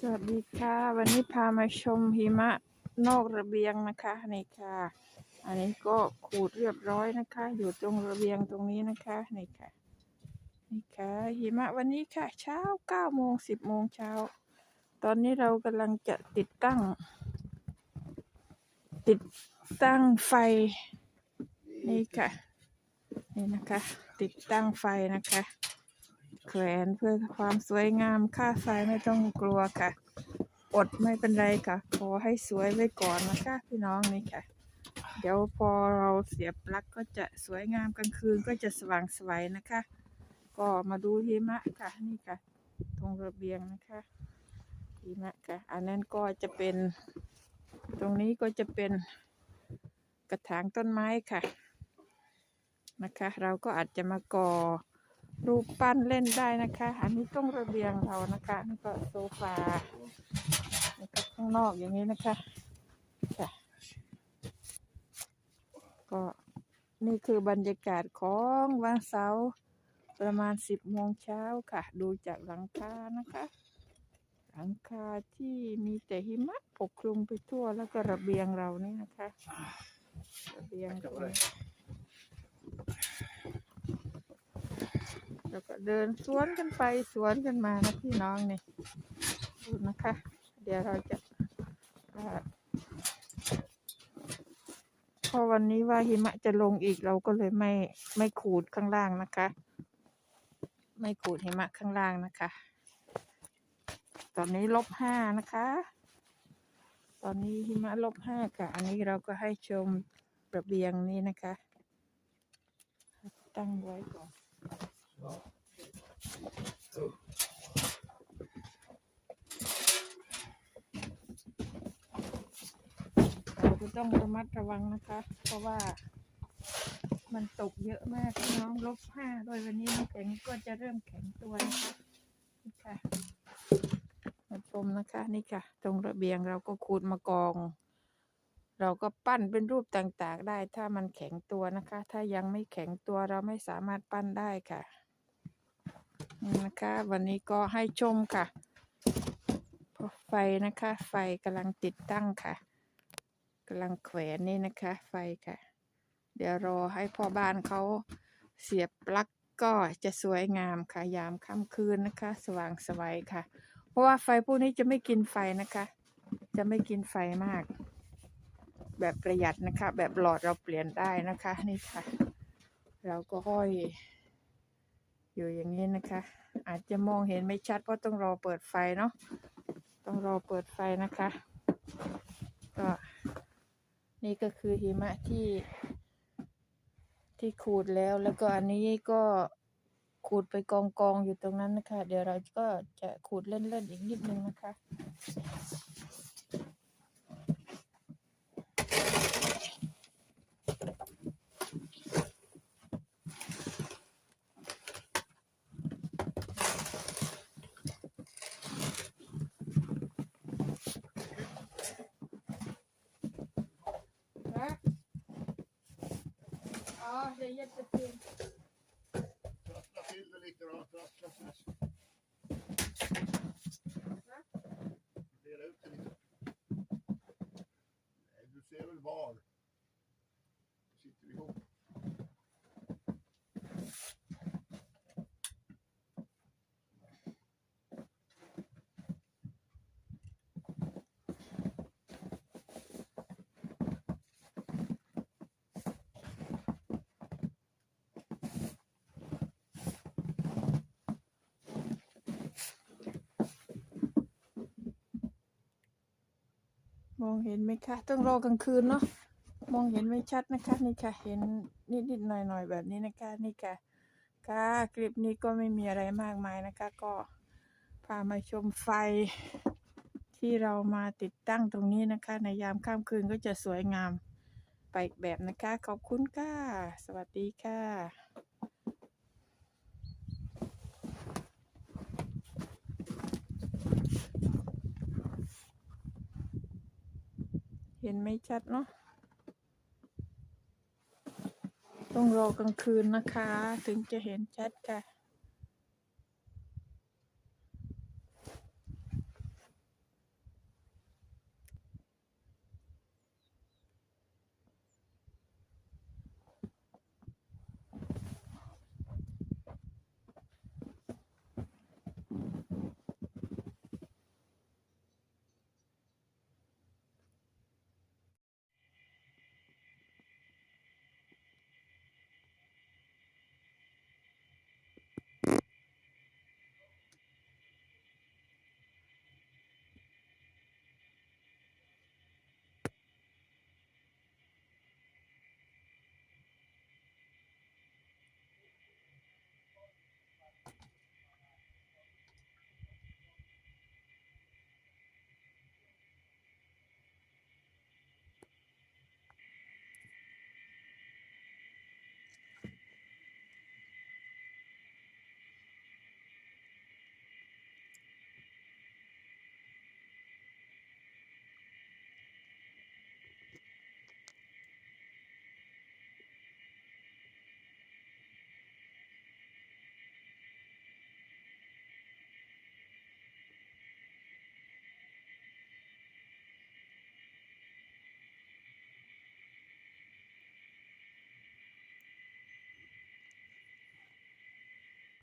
สวัสดีค่ะ วันนี้พามาชมหิมะนอกระเบียงนะคะนี่ค่ะ อันนี้ก็ขูดเรียบร้อยนะคะ อยู่ตรงระเบียงตรงนี้นะคะนี่ค่ะนี่ค่ะหิมะวันนี้ค่ะ เช้าเก้าโมงสิบโมงเช้า ตอนนี้เรากำลังจะติดตั้ง ติดตั้งไฟนี่ค่ะนี่นะคะ ติดตั้งไฟนะคะ แขวนเพื่อความสวยงามค่าไฟไม่ต้องกลัวค่ะ อดไม่เป็นไรค่ะ ขอให้สวยไว้ก่อนนะคะพี่น้องนี่ค่ะ เดี๋ยวพอเราเสียบปลั๊กก็จะสวยงามกลางคืนก็จะสว่างไสวยนะคะ ก็มาดูหิมะค่ะนี่ค่ะ ตรงระเบียงนะคะหิมะค่ะ อันนั้นก็จะเป็น ตรงนี้ก็จะเป็นกระถางต้นไม้ค่ะนะคะ เราก็อาจจะมาก่อ รูปปั้นเล่นได้นะคะ อันนี้ต้องระเบียงเรานะคะนี่ก็โซฟานี่ก็ข้างนอกอย่างนี้นะคะค่ะก็นี่คือบรรยากาศของวันเสาร์ประมาณสิบโมงเช้าค่ะ ดูจากหลังคานะคะ หลังคาที่มีแต่หิมะปกคลุมไปทั่วแล้วก็ระเบียงเรานี่นะคะ ระเบียงตรงนี้ แล้วก็เดินสวนกันไปสวนกันมานะพี่น้องนี่ดูนะคะ เดี๋ยวเราจะพอวันนี้ว่าหิมะจะลงอีกเราก็เลยไม่ไม่ขูดข้างล่างนะคะ ไม่ขูดหิมะข้างล่างนะคะ ตอนนี้ลบห้านะคะ ตอนนี้หิมะลบห้าค่ะอันนี้เราก็ให้ชมระเบียงนี้นะคะ ตั้งไว้ก่อน เราก็ต้องระมัดระวังนะคะ เพราะว่ามันตกเยอะมากพี่น้องลบห้าโดยวันนี้น้ำแข็งก็จะเริ่มแข็งตัวนะคะนี่ค่ะมาชมนะคะนี่ค่ะ ตรงระเบียงเราก็ขูดมากอง เราก็ปั้นเป็นรูปต่างๆได้ถ้ามันแข็งตัวนะคะ ถ้ายังไม่แข็งตัวเราไม่สามารถปั้นได้ค่ะ นะคะ วันนี้ก็ให้ชมค่ะพราะไฟนะคะ ไฟกำลังติดตั้งค่ะกำลังแขวนนี่นะคะ ไฟค่ะ เดี๋ยวรอให้พ่อบ้านเขาเสียบปลั๊กก็จะสวยงามค่ะ ยามค่ำคืนนะคะ สว่างไสวัยค่ะ เพราะว่าไฟพวกนี้จะไม่กินไฟนะคะ จะไม่กินไฟมาก แบบประหยัดนะคะ แบบหลอดเราเปลี่ยนได้นะคะ นี่ค่ะ เราก็ห้อย อยู่อย่างนี้นะคะ อาจจะมองเห็นไม่ชัดเพราะต้องรอเปิดไฟเนาะต้องรอเปิดไฟนะคะ ก็นี่ก็คือหิมะที่ ที่ขูดแล้วแล้วก็อันนี้ก็ขูดไปกองกองอยู่ตรงนั้นนะคะ เดี๋ยวเราก็จะขูดเล่นๆอีกนิดนึงนะคะ Ja, det är jättefint. Trassla till det lite då. Trassla, trassla. M องเห็นไหมคะ ต้องรอกลางคืนเนาะมองเห็นไม่ชัดนะคะ นี่ค่ะเห็นนิดๆหน่อยๆแบบนี้นะคะนี่ค่ะค่ะคลิปนี้ก็ไม่มีอะไรมากมายนะคะ ก็พามาชมไฟ ที่เรามาติดตั้งตรงนี้นะคะ ในยามค่ำคืนก็จะสวยงามไปอีกแบบนะคะ ขอบคุณค่ะ สวัสดีค่ะ เห็นไม่ชัดเนาะต้องรอกลางคืนนะคะ ถึงจะเห็นชัดค่ะ